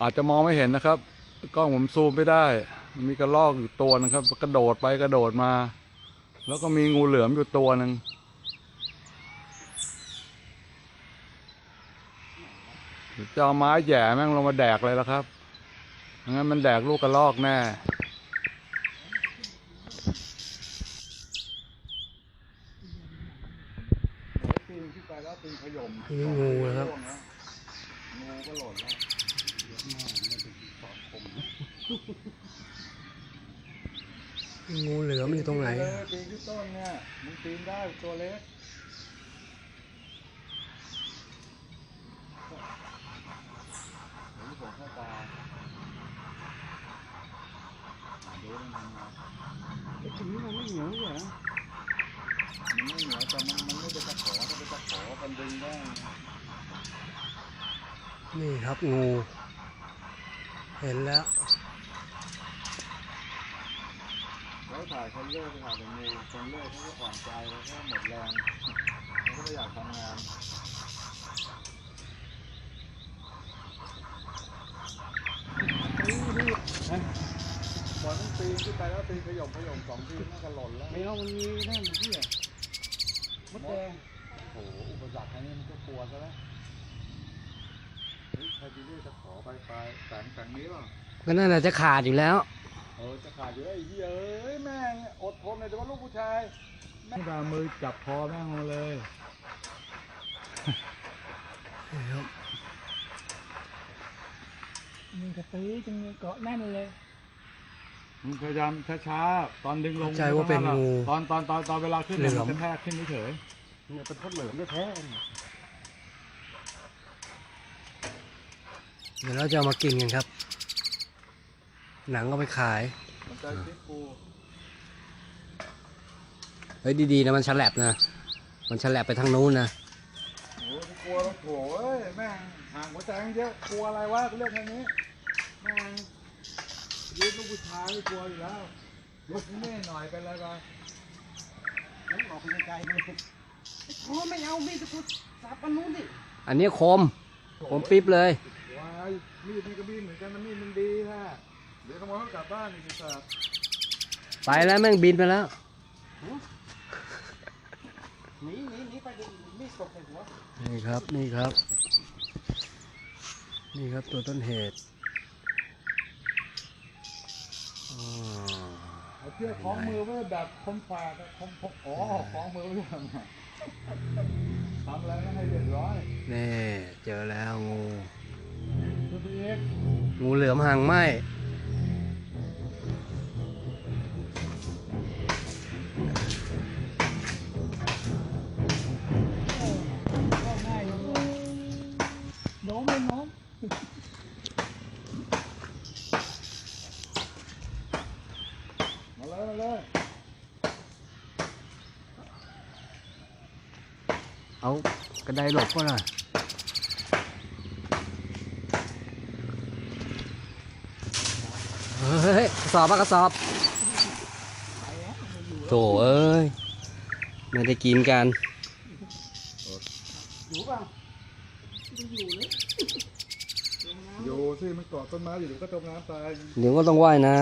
อาจจะมองไม่เห็นนะครับ กล้องผมซูมไม่ได้มันมีกระรอกอยู่ตัวนึงครับ กระโดดไปกระโดดมา แล้วก็มีงูเหลือมอยู่ตัวหนึ่งเดี๋ยวจะเอาไม้แหย่แม่งลงมาแดกเลยแล้วครับไม่งั้นมันแดกลูกกระรอกแน่ปีนขึ้นไปแล้วปีนขยมนี่งูนะครับงูก็หล่นแล้ว งูเหลือมอยู่ตรงไหนเออปีนขึ้นต้นเนี่ยมึงปีนได้ตัวเล็กเห็นผมเข้าตาอ่าดูมันมาไอ้ถึงมันไม่เหนียวเหรอมันไม่เหนียวแต่มันมันไม่เป็นตะขอถ้าเป็นตะขอมันดึงได้ นี่ครับงู เห็นแล้วแล้วถ่ายคนเลิกไปถ่ายแต่งูคนเลิกเขาก็อ่อนใจแล้วก็หมดแรงเขาก็ไม่อยากทำงานบอลต้องปีนขึ้นไปแล้วปีนขยมขยมสองทีน่าจะหล่นแล้วไม่เอามันมีนั่นที่อะมดแดงโอ้โหอุปสรรคอันนี้มันก็กลัวซะแล้ว เฮ้ยใครจะเรียกจะขอไปไปแสงแสงนี้ป่ะก็น่าจะขาดอยู่แล้ว เออจะขาดอยู่แล้วไอ้เหี้ยเอ้ยแม่งอดทนหน่อยแต่ว่าลูกผู้ชายแม่งดามือจับคอแม่งมาเลยนี่ครับมีกระตือจึงเกาะแน่นเลยมึงพยายามช้าๆตอนดึงลงเข้าใจว่าเป็นงูตอนตอนตอนตอนเวลาขึ้นเหลืเนี่ยอมมันกระแทกขึ้นเฉยเนี่ยเป็นพดเหลืองแท้ๆ เนี่ยเดี๋ยวเราจะเอามากินกันครับ หนังก็ไปขายๆมันใจคิดกูเฮ้ยดีๆนะมันฉลับนะ มันฉลับไปทางนู้นนะโอ้ยกลัวแล้วโถเอ้ยแม่งห่างหัวใจกันเยอะกลัวอะไรวะเรื่องแค่นี้แม่งยืนลูกผู้ชายไม่กลัวอยู่แล้วยกนี่หน่อยเป็นไรไปน้ำออกไปไกลๆเลยโอ้ไม่เอามีดตะกุดสับอันนู้นดิอันนี้คมคมปิ๊บเลยวายมีดนี่ก็มีดเหมือนกันนะมีดมันดีฮะเดี๋ยวขโมยเขากลับบ้านอีกทีสัตว์ไปแล้วแม่งบินไปแล้ว หนีหนีหนีไปดิมีดตกใส่หัวนี่ครับ นี่ครับ นี่ครับตัวต้นเหตุอ๋อเอาเชือกคล้องมือไว้แบบคมฝากอะคมพกอ๋อคล้องมือไว้แบบนั้นทำอะไรไม่ให้เรียบร้อยนี่เจอแล้วงูคุณพี่เอก งูเหลือมหางไหมก็ง่ายเลยโน้มเลยโน้มมาเลยมาเลยเอากระไดหลบก็ล่ะ เฮ้ยกระสอบปะกระสอบโถเอ้ยไม่ได้กินกันอยู่เปล่าไม่อยู่เลยอยู่สิมันเกาะต้นไม้อยู่เดี๋ยวก็จมน้ำตายเดี๋ยวก็ต้องว่ายน้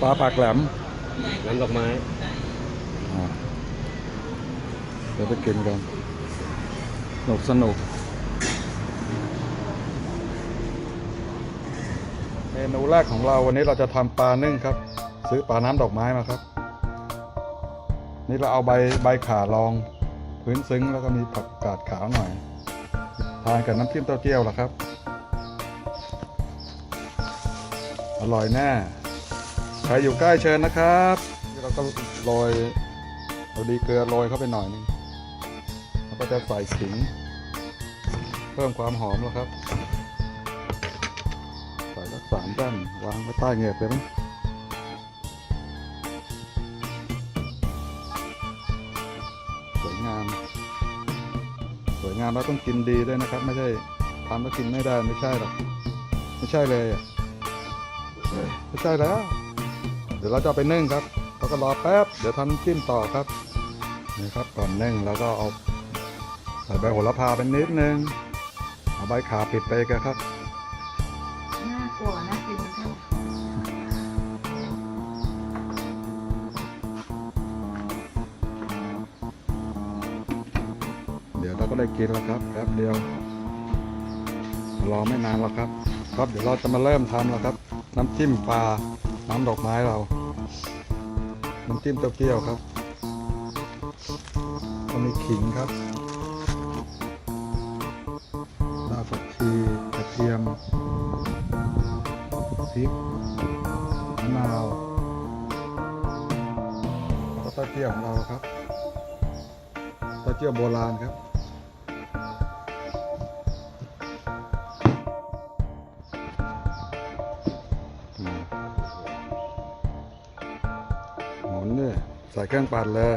ปลาปากแหลมำน้ำดอกไม้อ่าเดี๋ยวไปกินกันส นุกสนุกเมนูแรกของเราวันนี้เราจะทำปลานึ่งครับ ซื้อปลาน้ำดอกไม้มาครับ นี่เราเอาใบใบขาลองพื้นซึ้งแล้วก็มีผักกาดขาวหน่อย ทานกับน้ำจิ้มเต้าเจี้ยวล่ะครับ อร่อยแน่ใครอยู่ใกล้เชิญนะครับนี่เราก็โรยเราดีเกลือโรยเข้าไปหน่อยนึงแล้วก็จะใส่ขิง พิ่มความหอมแล้วครับใส่สักสามแป้นวางไว้ใต้เงือกเลยมั้ยสวยงาม สวยงามแล้วต้องกินดีด้วยนะครับ ไม่ใช่ทำแล้วกินไม่ได้ไม่ใช่หรอกไม่ใช่เลยไม่ใช่แล้ว เดี๋ยวเราจะไปนึ่งครับแล้วก็รอแป๊บเดี๋ยวทำจิ้มต่อครับนี่ครับก่อนนึ่งแล้วก็เอาใส่ใบโหระพาเป็นนิดนึง เอาใบขาปิดไปกันครับ น่ากลัวน่ากินมันทั้งเดี๋ยวเราก็ได้กินแล้วครับแป๊บเดียว รอไม่นานแล้วครับ ครับเดี๋ยวเราจะมาเริ่มทำแล้วครับ น้ำจิ้มปลาน้ำดอกไม้เรา น้ำจิ้มเต้าเกี้ยวครับก็มีขิงครับ ทียมพริกมะนาวแล้วก็เต้าเจี้ยวของเราครับต้าเจี้ยวโบราณครับหมุนเนี่ยใส่เครื่องปั่นเลย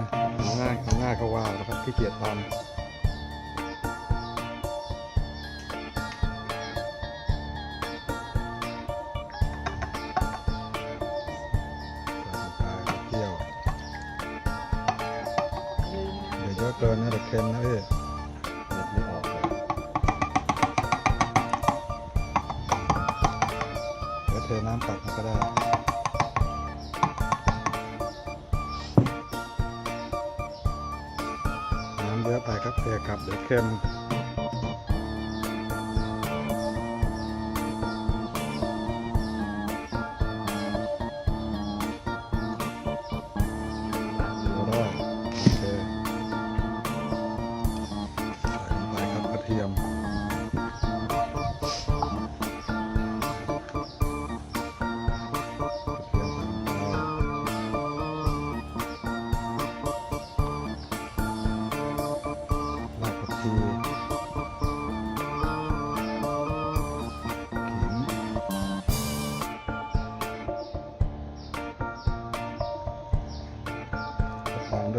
ง่ายง่ายเขาว่านะครับขี้เกียจทำ อะเกินนะเดี๋ยวเค็มนะพี่เด็ดไม่ออกเลยเดี๋ยวเทน้ำตักมันก็ได้น้ำเยอะไปครับเทกลับเดี๋ยวเค็ม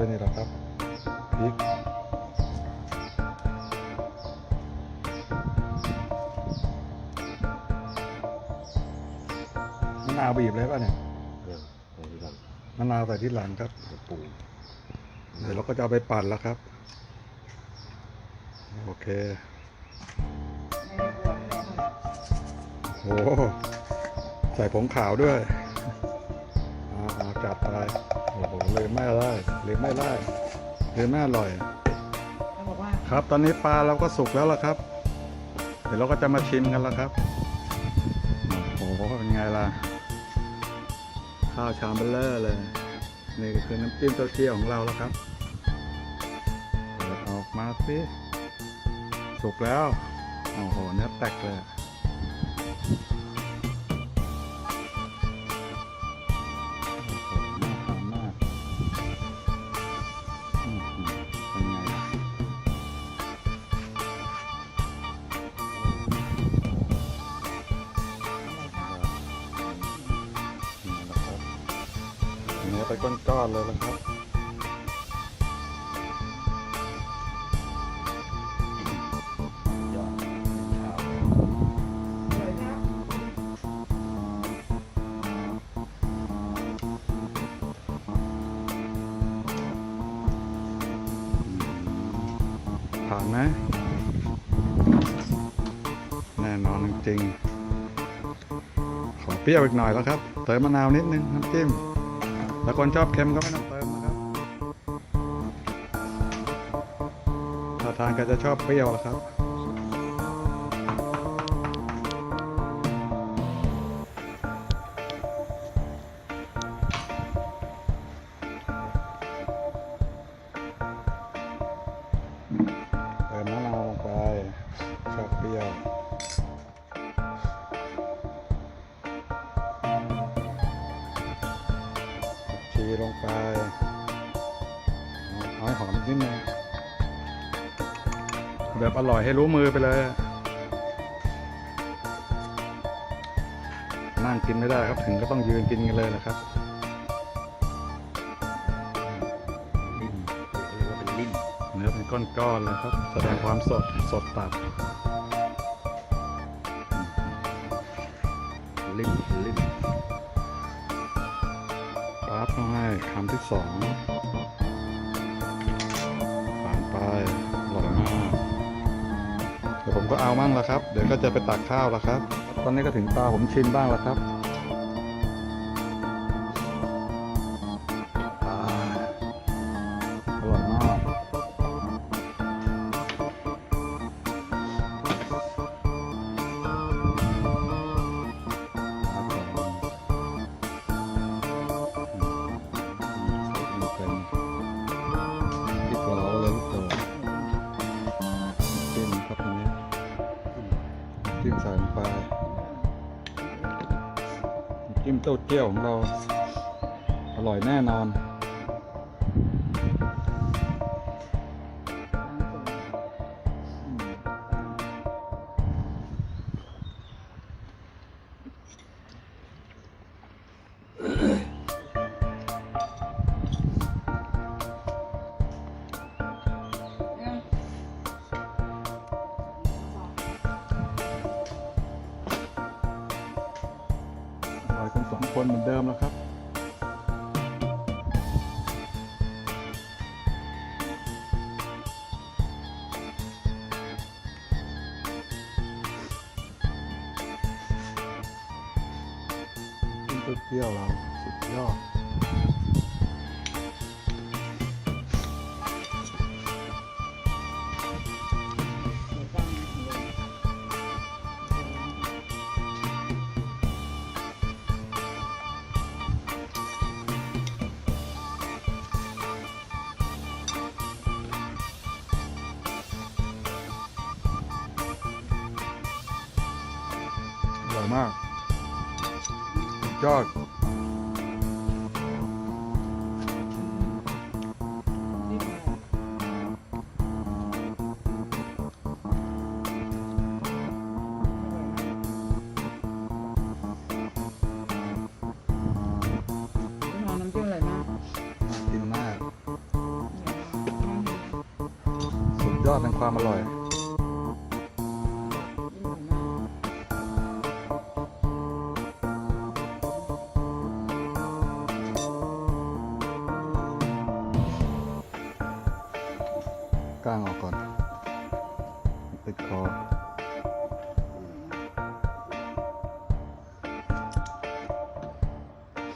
ด้วยนี่แหละครับพริกมะนาวบีบเลยป่ะเนี่ยมะนาวใส่ที่หลังครับเดี๋ยวเราก็จะเอาไปปั่นแล้วครับ โอเคไม่ได้กลัวไม่ได้หมดโอ้โหใส่ผงขาวด้วย อ่าอ่าจัดไปโอ้โหเลยไม่ได้เลยไม่ได้เลยไม่อร่อยเขาบอกว่าครับ ตอนนี้ปลาเราก็สุกแล้วล่ะครับ เดี๋ยวเราก็จะมาชิมกันแล้วครับโอ้โหเป็นไงล่ะข้าวชามเบลเลอร์เลยนี่ก็คือน้ำจิ้มเต้าเจี้ยวของเราแล้วครับเปิดออกมาสิสุกแล้วโอ้โหเนื้อแตกเลย นๆเลยนะครับผ่านไหมแน่นอนจริงๆขอเปรี้ยวอีกหน่อยแล้วครับเติมมะนาวนิดนึงน้ำจิ้ม ถ้าคนชอบเค็มก็ไม่ต้องเติมนะครับถ้าทานก็จะชอบเปรี้ยวละครับ ผักชีลงไปเอาเอาให้หอมนิดนึงแบบอร่อยให้รู้มือไปเลย นั่งกินไม่ได้ครับถึงก็ต้องยืนกินกันเลยนะครับอืมเรียกว่าเป็นลิ้นเนื้อเป็นก้อนๆเลยครับ แสดงความสดสดตับลิ้นลิ้น คำที่สองผ่านไปอร่อยมากเดี๋ยวผมก็เอามั่งแล้วครับ เดี๋ยวก็จะไปตักข้าวแล้วครับ ตอนนี้ก็ถึงตาผมชิมบ้างแล้วครับ ใส่ลงไปจิ้มเต้าเจี้ยวของเรา อร่อยแน่นอน คนเหมือนเดิมแล้วครับเปรี้ยวเราสุดยอด มากสุดยอดน้ำจิ้มอะไรมากน่ากินมาก สุดยอดในความอร่อย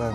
นึ่ง